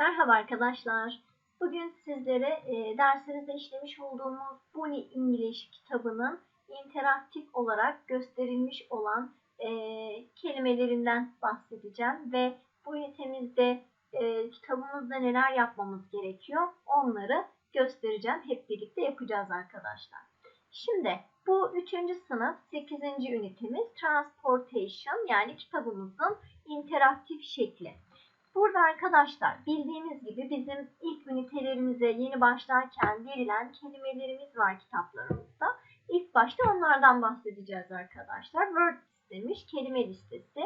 Merhaba arkadaşlar. Bugün sizlere e, dersimizde işlemiş olduğumuz Bunny English kitabının interaktif olarak gösterilmiş olan e, kelimelerinden bahsedeceğim ve bu ünitemizde e, kitabımızda neler yapmamız gerekiyor onları göstereceğim. Hep birlikte yapacağız arkadaşlar. Şimdi bu 3. sınıf 8. ünitemiz Transportation yani kitabımızın interaktif şekli. Burada arkadaşlar bildiğimiz gibi bizim ilk ünitelerimize yeni başlarken verilen kelimelerimiz var kitaplarımızda. İlk başta onlardan bahsedeceğiz arkadaşlar. Word istemiş kelime listesi.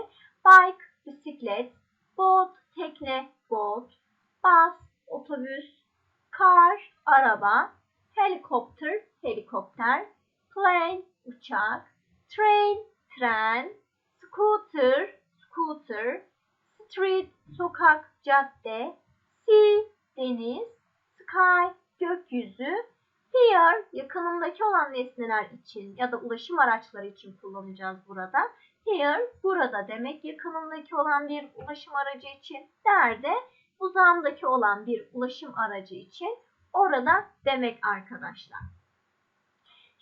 Bike, bisiklet, boat, tekne, boat, bus, otobüs, car, araba, helikopter, helikopter, plane, uçak, train, tren, scooter, scooter, street, sokak, cadde, sea, deniz, sky, gökyüzü, here, yakınımdaki olan nesneler için ya da ulaşım araçları için kullanacağız burada. Here, burada demek yakınımdaki olan bir ulaşım aracı için, there uzağımdaki olan bir ulaşım aracı için, orada demek arkadaşlar.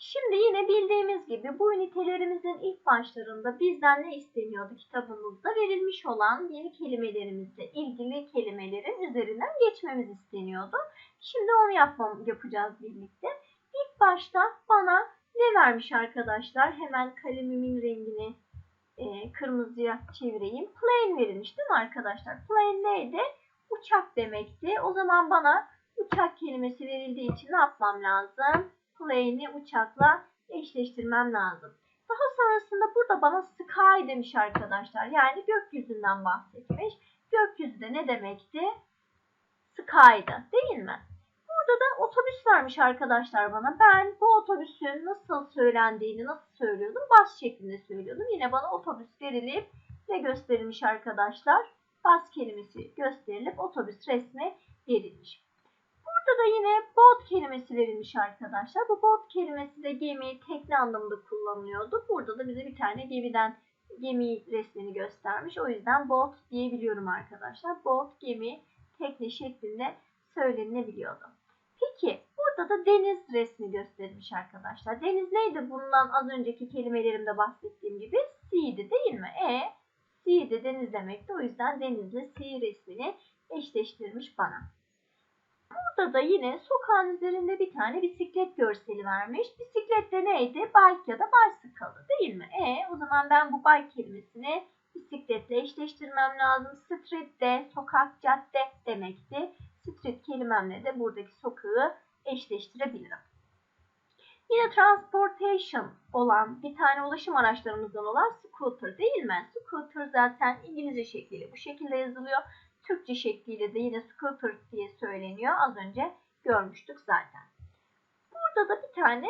Şimdi yine bildiğimiz gibi bu ünitelerimizin ilk başlarında bizden ne isteniyordu kitabımızda? Verilmiş olan yeni kelimelerimizle ilgili kelimelerin üzerinden geçmemiz isteniyordu. Şimdi onu yapmam, yapacağız birlikte. İlk başta bana ne vermiş arkadaşlar? Hemen kalemimin rengini e, kırmızıya çevireyim. Plane verilmiş değil mi arkadaşlar? Plane neydi? Uçak demekti. O zaman bana uçak kelimesi verildiği için ne yapmam lazım? Plane'i uçakla eşleştirmem lazım. Daha sonrasında burada bana sky demiş arkadaşlar. Yani gökyüzünden bahsetmiş. Gökyüzü de ne demekti? Sky'dı değil mi? Burada da otobüs vermiş arkadaşlar bana. Ben bu otobüsün nasıl söylendiğini nasıl söylüyordum? Bas şeklinde söylüyordum. Yine bana otobüs verilip ne gösterilmiş arkadaşlar? Bas kelimesi gösterilip otobüs resmi verilmiş. Burada da yine boat kelimesi verilmiş arkadaşlar. Bu boat kelimesi de gemi, tekne anlamında kullanılıyordu. Burada da bize bir tane gemiden gemi resmini göstermiş. O yüzden boat diyebiliyorum arkadaşlar. Boat, gemi, tekne şeklinde söylenilebiliyordu. Peki burada da deniz resmi gösterilmiş arkadaşlar. Deniz neydi? Bundan az önceki kelimelerimde bahsettiğim gibi sea'di değil mi? E, sea de deniz demekti. O yüzden denizle sea resmini eşleştirmiş bana. Burada da yine sokağın üzerinde bir tane bisiklet görseli vermiş. Bisiklet de neydi? Bike ya da bicycle'dı değil mi? E o zaman ben bu bike kelimesini bisikletle eşleştirmem lazım. Street de sokak, cadde demekti. Street kelimemle de buradaki sokağı eşleştirebilirim. Yine transportation olan bir tane ulaşım araçlarımızdan olan scooter değil mi? Scooter zaten İngilizce şekliyle bu şekilde yazılıyor. Türkçe şekliyle de yine scooter diye söyleniyor. Az önce görmüştük zaten. Burada da bir tane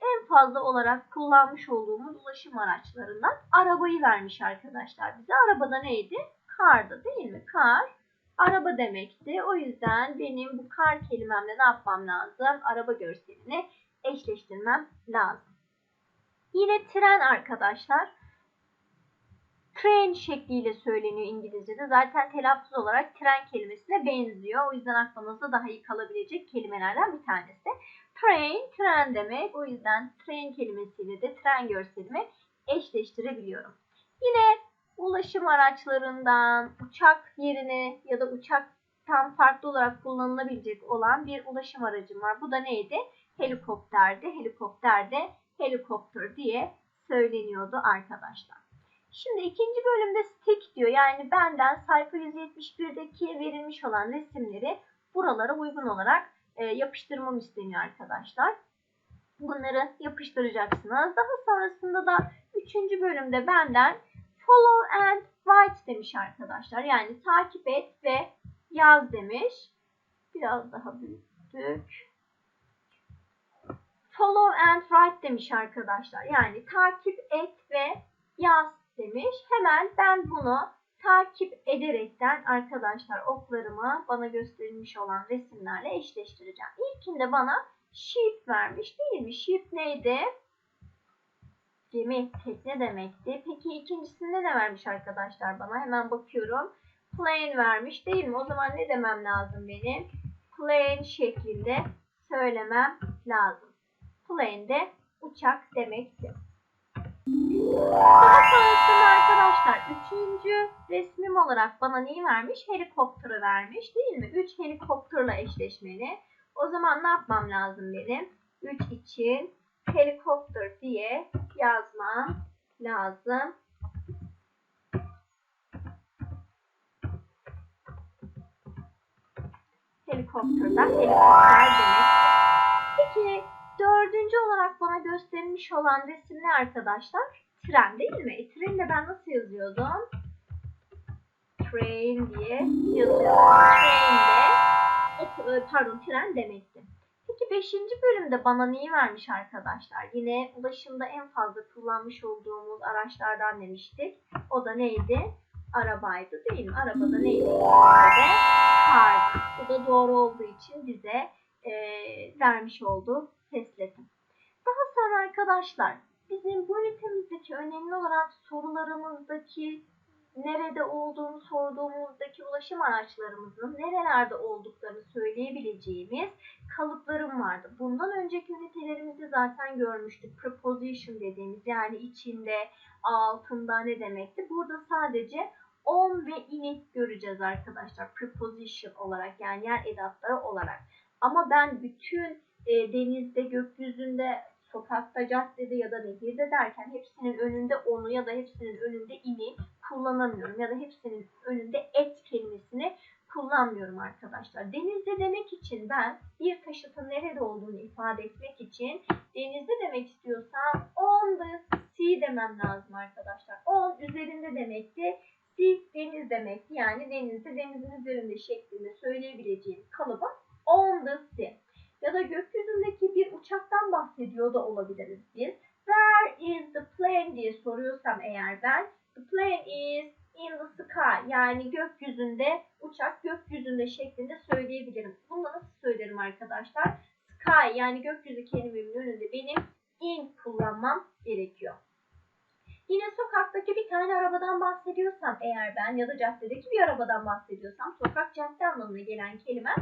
en fazla olarak kullanmış olduğumuz ulaşım araçlarından arabayı vermiş arkadaşlar bize. Arabada neydi? Car'dı değil mi? Car araba demekti. O yüzden benim bu car kelimemle ne yapmam lazım? Araba görselini eşleştirmem lazım. Yine tren arkadaşlar train şekliyle söyleniyor İngilizce'de. Zaten telaffuz olarak tren kelimesine benziyor. O yüzden aklınızda daha iyi kalabilecek kelimelerden bir tanesi. Train, tren demek. O yüzden train kelimesiyle de tren görselimi eşleştirebiliyorum. Yine ulaşım araçlarından uçak yerine ya da uçaktan farklı olarak kullanılabilecek olan bir ulaşım aracım var. Bu da neydi? Helikopterdi. Helikopter de helikopter diye söyleniyordu arkadaşlar. Şimdi ikinci bölümde stick diyor. Yani benden sayfa 171'deki verilmiş olan resimleri buralara uygun olarak e, yapıştırmam isteniyor arkadaşlar. Bunları yapıştıracaksınız. Daha sonrasında da üçüncü bölümde benden follow and write demiş arkadaşlar. Yani takip et ve yaz demiş. Biraz daha büyüttük. Follow and write demiş arkadaşlar. Yani takip et ve yaz demiş. Hemen ben bunu takip ederekten arkadaşlar oklarımı bana gösterilmiş olan resimlerle eşleştireceğim. İlkinde bana sheep vermiş değil mi? Sheep neydi? Gemi, tekne demekti. Peki ikincisinde ne vermiş arkadaşlar bana? Hemen bakıyorum. plane vermiş değil mi? O zaman ne demem lazım benim? Plane şeklinde söylemem lazım. Plane de uçak demekti. Daha sonrasında arkadaşlar üçüncü resmim olarak bana neyi vermiş? Helikopteri vermiş değil mi? Üç helikopterla eşleşmeli. O zaman ne yapmam lazım benim? 3 için helikopter diye yazmam lazım. Helikopterda helikopter demek. Peki dördüncü olarak bana gösterilmiş olan resim ne arkadaşlar? Tren değil mi? E, treni de ben nasıl yazıyordum? Train diye yazıyordum. Train de, e, pardon tren demekti. Peki 5. bölümde bana neyi vermiş arkadaşlar? Yine ulaşımda en fazla kullanmış olduğumuz araçlardan demiştik. O da neydi? Arabaydı değil mi? Arabada neydi? Arabada kardı. Bu da doğru olduğu için bize e, vermiş olduğu tesletim. Daha sonra arkadaşlar bizim bu ünitemizdeki önemli olarak sorularımızdaki nerede olduğunu sorduğumuzdaki ulaşım araçlarımızın nerelerde olduklarını söyleyebileceğimiz kalıplarım vardı. Bundan önceki ünitelerimizde zaten görmüştük. Preposition dediğimiz yani içinde, altında ne demekti? Burada sadece on ve ini göreceğiz arkadaşlar. Preposition olarak yani yer edatları olarak. Ama ben bütün e, denizde, gökyüzünde, sokakta, caddede ya da nehirde derken hepsinin önünde onu ya da hepsinin önünde ini kullanamıyorum. Ya da hepsinin önünde et kelimesini kullanmıyorum arkadaşlar. Denizde demek için ben bir taşıtın nerede olduğunu ifade etmek için denizde demek istiyorsam on the sea demem lazım arkadaşlar. On üzerinde demekti. Sea deniz demekti. Yani denizde denizin üzerinde şeklinde söyleyebileceğim kalıba on the sea. Ya da gökyüzündeki bir uçaktan bahsediyor da olabiliriz biz. Where is the plane diye soruyorsam eğer ben the plane is in the sky yani gökyüzünde uçak gökyüzünde şeklinde söyleyebilirim. Bunu nasıl söylerim arkadaşlar? Sky yani gökyüzü kelimemin önünde benim in kullanmam gerekiyor. Yine sokaktaki bir tane arabadan bahsediyorsam eğer ben ya da caddedeki bir arabadan bahsediyorsam sokak cadde anlamına gelen kelime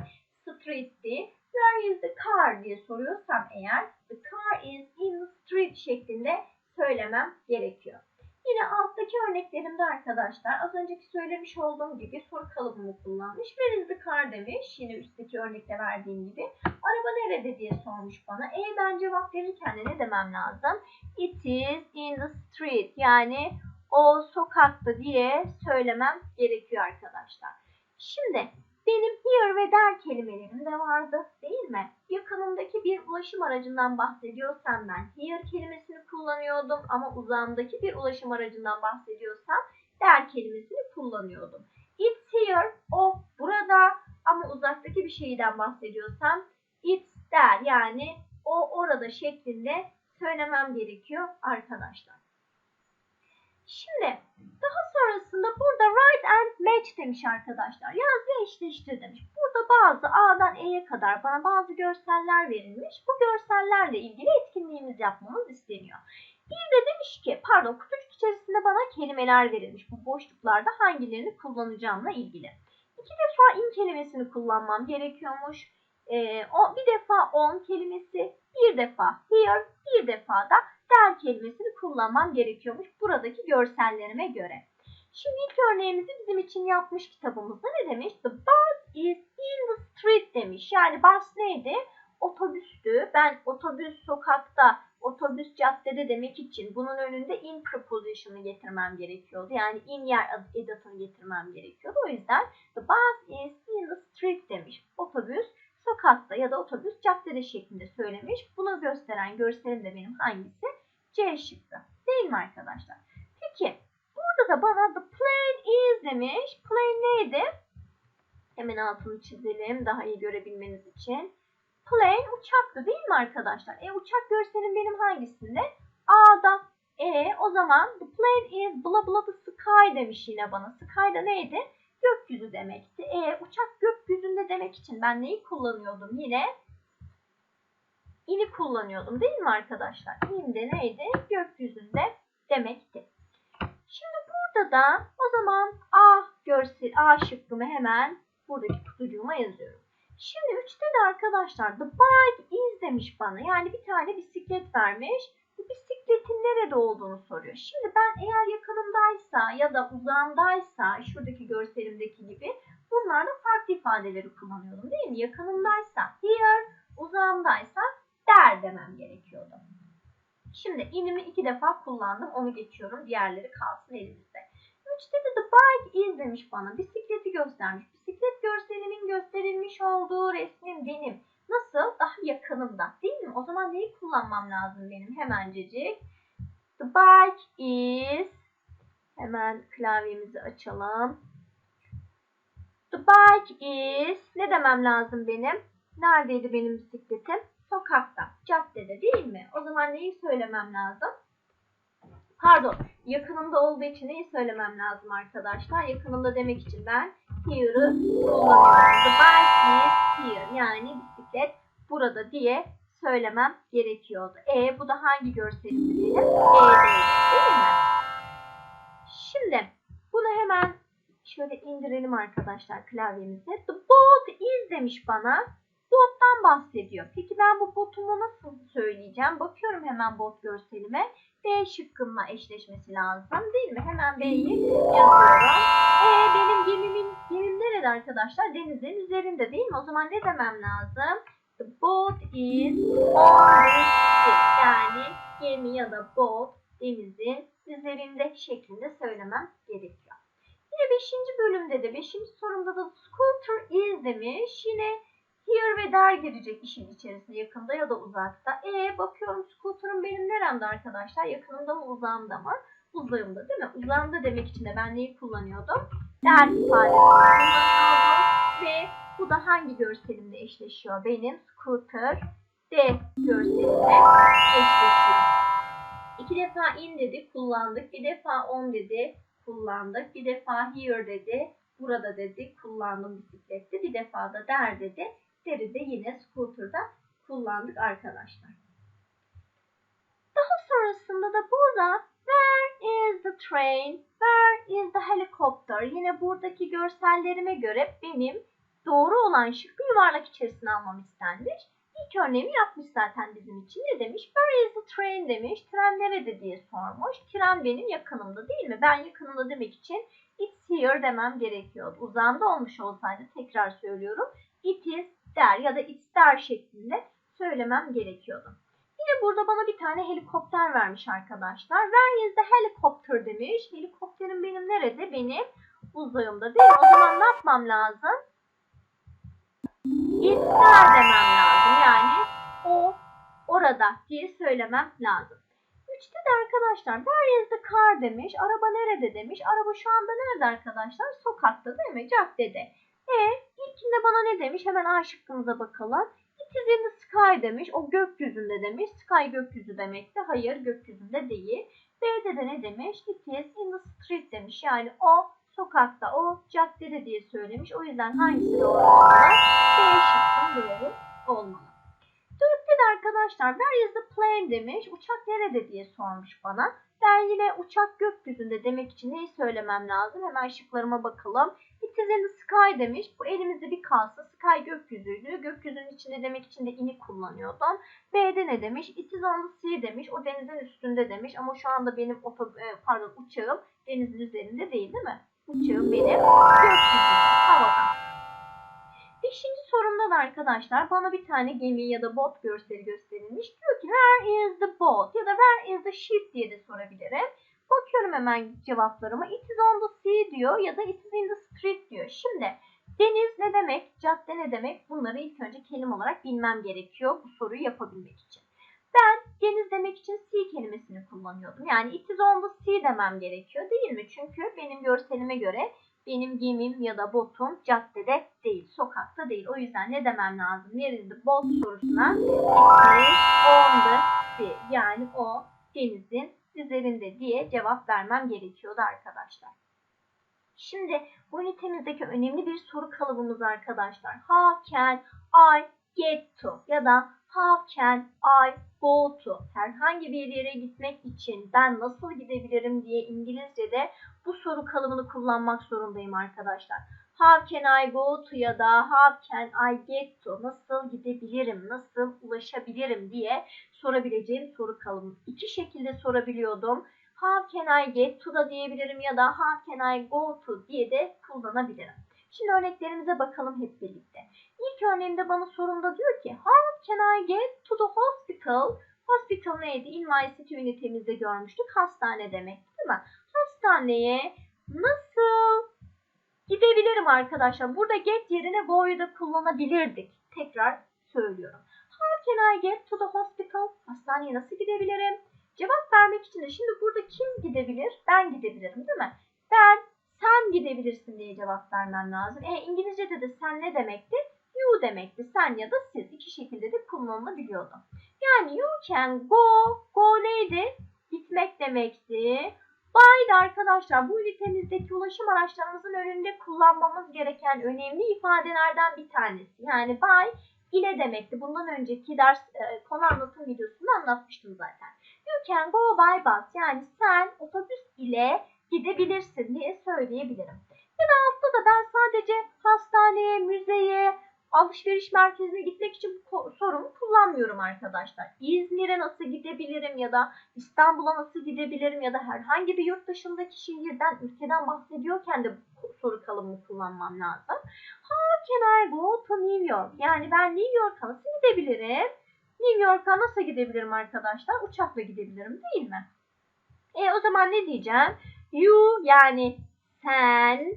street'ti. Where is the car diye soruyorsam eğer the car is in the street şeklinde söylemem gerekiyor. Yine alttaki örneklerimde arkadaşlar az önceki söylemiş olduğum gibi soru kalıbımı kullanmış. Where is the car demiş. Yine üstteki örnekte verdiğim gibi. Araba nerede diye sormuş bana. E ben cevap verirken de ne demem lazım? It is in the street. Yani o sokakta diye söylemem gerekiyor arkadaşlar. Şimdi benim here ve there kelimelerim de vardı değil mi? Yakınımdaki bir ulaşım aracından bahsediyorsam ben here kelimesini kullanıyordum ama uzağımdaki bir ulaşım aracından bahsediyorsam there kelimesini kullanıyordum. It's here, o burada ama uzaktaki bir şeyden bahsediyorsam it's there yani o orada şeklinde söylemem gerekiyor arkadaşlar. Şimdi daha sonrasında burada write and match demiş arkadaşlar. Yaz ve eşleştir demiş. Burada bazı A'dan E'ye kadar bana bazı görseller verilmiş. Bu görsellerle ilgili etkinliğimiz yapmamız isteniyor. Bir de demiş ki pardon kutucuk içerisinde bana kelimeler verilmiş. Bu boşluklarda hangilerini kullanacağımla ilgili. İki defa in kelimesini kullanmam gerekiyormuş. Ee, o, bir defa on kelimesi, bir defa here, bir defa da der kelimesini kullanmam gerekiyormuş buradaki görsellerime göre. Şimdi ilk örneğimizi bizim için yapmış kitabımızda ne demiş? The bus is in the street demiş. Yani bus neydi? Otobüstü. Ben otobüs sokakta, otobüs caddede demek için bunun önünde in preposition'ı getirmem gerekiyordu. Yani in yer edatını getirmem gerekiyordu. O yüzden the bus is in the street demiş. Otobüs sokakta ya da otobüs caddede şeklinde söylemiş. Bunu gösteren görselim de benim hangisi? C şıkkı. Değil mi arkadaşlar? Peki burada da bana the plane is demiş. Plane neydi? Hemen altını çizelim daha iyi görebilmeniz için. Plane uçaktı değil mi arkadaşlar? E uçak görselim benim hangisinde? A'da. E o zaman the plane is bla bla the sky demiş yine bana. Sky da neydi? Gökyüzü demekti. E uçak gökyüzünde demek için ben neyi kullanıyordum? Yine ini kullanıyordum değil mi arkadaşlar? İn de neydi? Gökyüzünde demekti. Şimdi burada da o zaman A görsel A şıkkımı hemen buradaki kutucuğuma yazıyorum. Şimdi 3'te de arkadaşlar the bike is demiş bana. Yani bir tane bisiklet vermiş. Bu bisikletin nerede olduğunu soruyor. Şimdi ben eğer yakınımdaysa ya da uzağımdaysa şuradaki görselimdeki gibi bunlarda farklı ifadeleri kullanıyorum değil mi? Yakınımdaysa here, uzağımdaysa there demem gerekiyordu. Şimdi inimi iki defa kullandım. Onu geçiyorum. Diğerleri kalsın elimizde. 3'te de the bike is demiş bana. Bisikleti göstermiş. Bisiklet görselimin gösterilmiş olduğu resmin benim. Nasıl? Daha yakınımda. Değil mi? O zaman neyi kullanmam lazım benim? Hemencecik. The bike is hemen klavyemizi açalım. The bike is ne demem lazım benim? Neredeydi benim bisikletim? Sokakta, caddede değil mi? O zaman neyi söylemem lazım? Pardon, yakınımda olduğu için neyi söylemem lazım arkadaşlar? Yakınımda demek için ben here'ı kullanıyorum. The bike is here. Yani bisiklet burada diye söylemem gerekiyordu. E bu da hangi görselimdi benim? E'deydi değil mi? Şimdi bunu hemen şöyle indirelim arkadaşlar klavyemize. The boat is demiş bana. Bottan bahsediyor. Peki ben bu botumu nasıl söyleyeceğim? Bakıyorum hemen bot görselime. B şıkkımla eşleşmesi lazım değil mi? Hemen B'yi yazıyorum. E benim gemimin gemim nerede arkadaşlar? Denizin üzerinde değil mi? O zaman ne demem lazım? The boat is on the sea. Yani gemi ya da boat denizin üzerinde şeklinde söylemem gerekiyor. Yine 5. bölümde de 5. sorumda da scooter is demiş. Yine here ve there girecek işin içerisine yakında ya da uzakta. E bakıyorum scooter'ım benim neremde arkadaşlar? Yakınımda mı uzağımda mı? Uzağımda değil mi? Uzağımda demek için de ben neyi kullanıyordum? Der ifadesini. Ve bu da hangi görselimle eşleşiyor? Benim scooter D görselimle eşleşiyor. İki defa in dedi kullandık. Bir defa on dedi kullandık. Bir defa here dedi. Burada dedi kullandım bisiklette. Bir defa da der dedi. Deri de yine scooter'da kullandık arkadaşlar. Daha sonrasında da burada where is the train? Where is the helicopter? Yine buradaki görsellerime göre benim doğru olan şıkkı yuvarlak içerisine almam istenmiş. İlk örneğimi yapmış zaten bizim için. Ne demiş? Where is the train demiş. Tren nerede diye sormuş. Tren benim yakınımda değil mi? Ben yakınımda demek için it's here demem gerekiyordu. Uzağımda olmuş olsaydı tekrar söylüyorum. It is der ya da it's there şeklinde söylemem gerekiyordu. Yine burada bana bir tane helikopter vermiş arkadaşlar. Where is the helicopter demiş. Helikopterim benim nerede? Benim uzağımda değil mi? O zaman ne yapmam lazım? It's there demem lazım. Yani o orada diye söylemem lazım. Üçte de arkadaşlar where is the car demiş. Araba nerede demiş. Araba şu anda nerede arkadaşlar? Sokakta değil mi? Caddede. E ilkinde bana ne demiş? Hemen A şıkkımıza bakalım. It is in the sky demiş. O gökyüzünde demiş. Sky gökyüzü demekti. Hayır gökyüzünde değil. B'de de ne demiş? It is in the street demiş. Yani o sokakta, o caddede diye söylemiş. O yüzden hangisi doğru olmalı? B şıkkım doğru olmalı. Dörtte de arkadaşlar where is the plane demiş. Uçak nerede diye sormuş bana. Ben yine uçak gökyüzünde demek için neyi söylemem lazım? Hemen şıklarıma bakalım. It is in the sky demiş. Bu elimizde bir kalsa sky gökyüzüydü. Gökyüzünün içinde demek için de ini kullanıyordum. B'de ne demiş? It on sea demiş. O denizin üstünde demiş. Ama şu anda benim oto, pardon uçağım denizin üzerinde değil değil mi? Uçağım benim gökyüzünde, havada. Beşinci sorumda da arkadaşlar bana bir tane gemi ya da bot görseli gösterilmiş. Diyor ki where is the boat ya da where is the ship diye de sorabilirim. Bakıyorum hemen cevaplarıma. It is on the sea diyor ya da it is in the street diyor. Şimdi deniz ne demek, cadde ne demek bunları ilk önce kelime olarak bilmem gerekiyor bu soruyu yapabilmek için. Ben deniz demek için sea kelimesini kullanıyordum. Yani it is on the sea demem gerekiyor değil mi? Çünkü benim görselime göre benim gemim ya da botum caddede değil, sokakta değil. O yüzden ne demem lazım? The boat sorusuna it is on the sea. Yani o denizin üzerinde diye cevap vermem gerekiyordu arkadaşlar. Şimdi bu ünitemizdeki önemli bir soru kalıbımız arkadaşlar. How can I get to ya da how can I go to herhangi bir yere gitmek için ben nasıl gidebilirim diye İngilizce'de bu soru kalıbını kullanmak zorundayım arkadaşlar. How can I go to ya da how can I get to nasıl gidebilirim, nasıl ulaşabilirim diye sorabileceğim soru kalıbı. İki şekilde sorabiliyordum. How can I get to da diyebilirim ya da how can I go to diye de kullanabilirim. Şimdi örneklerimize bakalım hep birlikte. İlk örneğimde bana sorumda diyor ki How can I get to the hospital? Hospital neydi? In my city ünitemizde görmüştük. Hastane demek değil mi? Hastaneye nasıl gidebilirim arkadaşlar? Burada get yerine go'yu da kullanabilirdik. Tekrar söylüyorum. How can I get to the hospital? Hastaneye nasıl gidebilirim? Cevap vermek için de şimdi burada kim gidebilir? Ben gidebilirim değil mi? Ben, sen gidebilirsin diye cevap vermem lazım. E, İngilizce'de de sen ne demekti? You demekti. Sen ya da siz. iki şekilde de kullanılabiliyordu. Yani you can go. Go neydi? Gitmek demekti. By'di arkadaşlar. Bu ünitemizdeki ulaşım araçlarımızın önünde kullanmamız gereken önemli ifadelerden bir tanesi. Yani by ile demekti. Bundan önceki ders e, konu anlatım videosunda anlatmıştım zaten. You can go by bus. Yani sen otobüs ile gidebilirsin diye söyleyebilirim. De altta da ben sadece hastaneye, müzeye, alışveriş merkezine gitmek için bu sorumu kullanmıyorum arkadaşlar. İzmir'e nasıl gidebilirim ya da İstanbul'a nasıl gidebilirim ya da herhangi bir yurt dışındaki şehirden, ülkeden bahsediyorken de bu soru kalıbını kullanmam lazım. How can I go to New York? Yani ben New York'a nasıl gidebilirim? New York'a nasıl gidebilirim arkadaşlar? Uçakla gidebilirim değil mi? E o zaman ne diyeceğim? You yani sen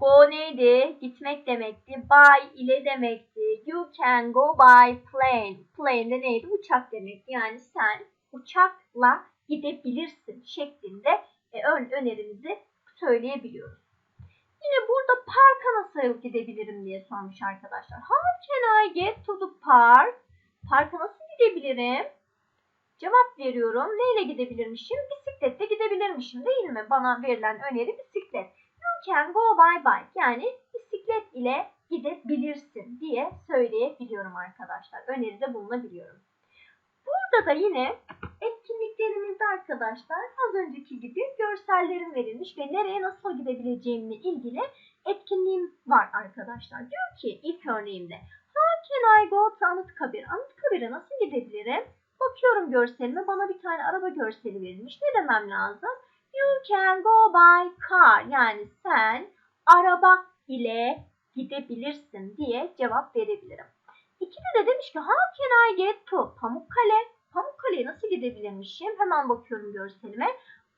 Go neydi? Gitmek demekti. By ile demekti. You can go by plane. Plane de neydi? Uçak demekti. Yani sen uçakla gidebilirsin şeklinde e, ön önerimizi söyleyebiliyoruz. Yine burada parka nasıl gidebilirim diye sormuş arkadaşlar. How can I get to the park? Parka nasıl gidebilirim? Cevap veriyorum. Neyle gidebilirmişim? Bisikletle gidebilirmişim değil mi? Bana verilen öneri bisiklet can go by bike yani bisiklet ile gidebilirsin diye söyleyebiliyorum arkadaşlar. Öneride bulunabiliyorum. Burada da yine etkinliklerimizde arkadaşlar az önceki gibi görsellerim verilmiş ve nereye nasıl gidebileceğimle ilgili etkinliğim var arkadaşlar. Diyor ki ilk örneğimde How can I go to Anıtkabir? Anıtkabir'e nasıl gidebilirim? Bakıyorum görselime bana bir tane araba görseli verilmiş. Ne demem lazım? You can go by car. Yani sen araba ile gidebilirsin diye cevap verebilirim. İkide de demiş ki how can I get to Pamukkale? Pamukkale'ye nasıl gidebilirmişim? Hemen bakıyorum görselime.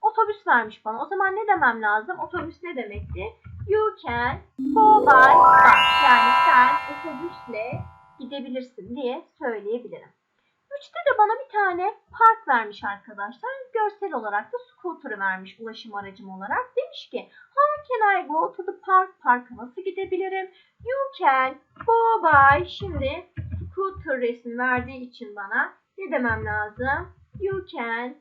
Otobüs vermiş bana. O zaman ne demem lazım? Otobüs ne demekti? You can go by bus. Yani sen otobüsle gidebilirsin diye söyleyebilirim. Üçte de bana bir tane park vermiş arkadaşlar. Görsel olarak da scooter vermiş ulaşım aracım olarak. Demiş ki how can I go to the park? Parka nasıl gidebilirim? You can go by. Şimdi scooter resim verdiği için bana ne demem lazım? You can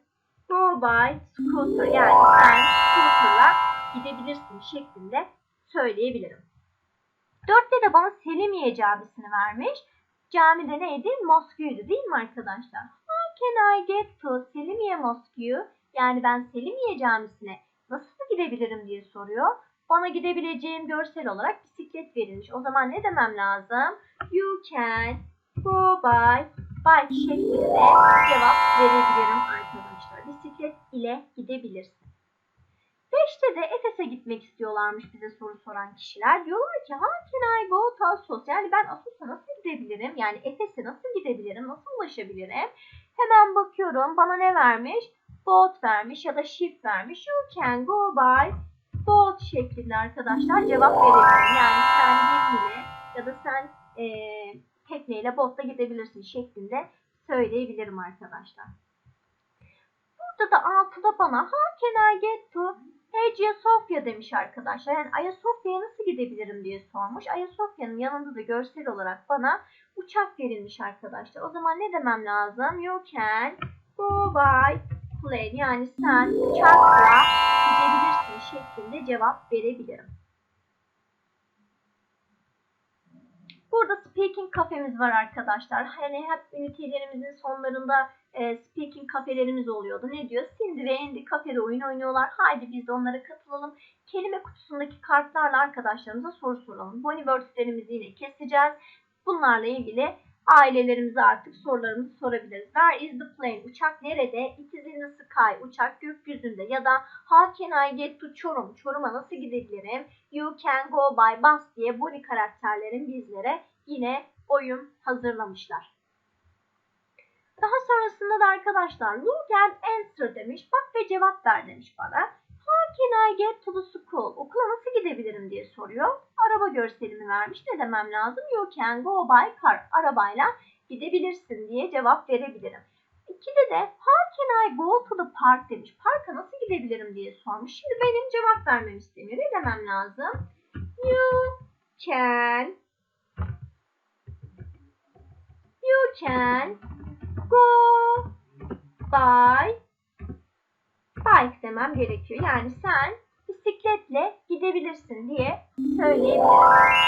go by scooter. Yani sen scooter'la gidebilirsin şeklinde söyleyebilirim. Dörtte de bana Selimiye Camisi'ni vermiş. Camide neydi? Mosque'ydu değil mi arkadaşlar? How can I get to Selimiye Mosque? Yani ben Selimiye Camisi'ne nasıl gidebilirim diye soruyor. Bana gidebileceğim görsel olarak bisiklet verilmiş. O zaman ne demem lazım? You can go by bike şeklinde cevap verebilirim arkadaşlar. Bisiklet ile gidebilirsin. Beşte de Efes'e gitmek istiyorlarmış bize soru soran kişiler. Diyorlar ki how can I go to Assos? Yani ben Assos'a nasıl gidebilirim? Yani Efes'e nasıl gidebilirim? Nasıl ulaşabilirim? Hemen bakıyorum. Bana ne vermiş? Boat vermiş ya da ship vermiş. You can go by boat şeklinde arkadaşlar cevap verebilirim. Yani sen gemiyle ya da sen e, tekneyle boatla gidebilirsin şeklinde söyleyebilirim arkadaşlar. Burada da altıda bana how can I get to Hagia Sophia demiş arkadaşlar. Yani Ayasofya'ya nasıl gidebilirim diye sormuş. Ayasofya'nın yanında da görsel olarak bana uçak verilmiş arkadaşlar. O zaman ne demem lazım? You can go by plane. Yani sen uçakla gidebilirsin şeklinde cevap verebilirim. Burada speaking kafemiz var arkadaşlar. Hani hep ünitelerimizin sonlarında e, speaking kafelerimiz oluyordu. Ne diyor? Cindy ve Andy kafede oyun oynuyorlar. Haydi biz de onlara katılalım. Kelime kutusundaki kartlarla arkadaşlarımıza soru soralım. Bonnie words'lerimizi yine keseceğiz. Bunlarla ilgili ailelerimize artık sorularımızı sorabiliriz. Where is the plane? Uçak nerede? It is in the sky. Uçak gökyüzünde. Ya da How can I get to Çorum? Çorum'a nasıl gidebilirim? You can go by bus diye Bonnie karakterlerin bizlere yine oyun hazırlamışlar. Daha sonrasında da arkadaşlar look and answer demiş. Bak ve cevap ver demiş bana. How can I get to the school? Okula nasıl gidebilirim diye soruyor. Araba görselimi vermiş. Ne demem lazım? You can go by car. Arabayla gidebilirsin diye cevap verebilirim. İkide de how can I go to the park demiş. Parka nasıl gidebilirim diye sormuş. Şimdi benim cevap vermem isteniyor. Ne demem lazım? You can You can go by bike demem gerekiyor. Yani sen bisikletle gidebilirsin diye söyleyebilirim.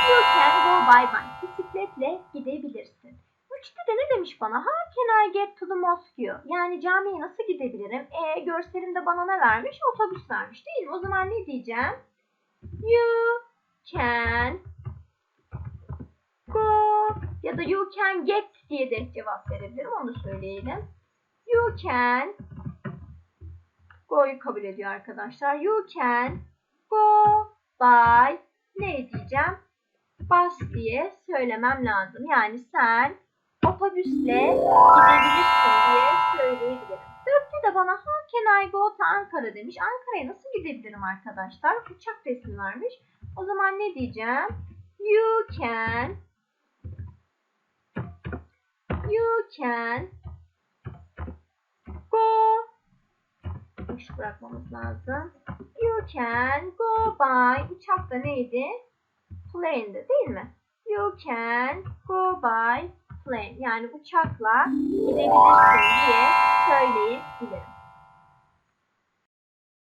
You can go by bike. Bisikletle gidebilirsin. Üçte de ne demiş bana? How can I get to the mosque? Yani camiye nasıl gidebilirim? E görselimde bana ne vermiş? Otobüs vermiş değil mi? O zaman ne diyeceğim? You can ya da you can get diye de cevap verebilirim. Onu söyleyelim. You can go'yu kabul ediyor arkadaşlar. You can go by ne diyeceğim? Bus diye söylemem lazım. Yani sen otobüsle gidebilirsin diye söyleyebilirim. Dörtte de bana how can I go to Ankara demiş. Ankara'ya nasıl gidebilirim arkadaşlar? Uçak resmi vermiş. O zaman ne diyeceğim? You can You can go Boş bırakmamız lazım. You can go by Uçakta neydi? Plane'di değil mi? You can go by plane. Yani uçakla gidebilirsin diye söyleyebilirim.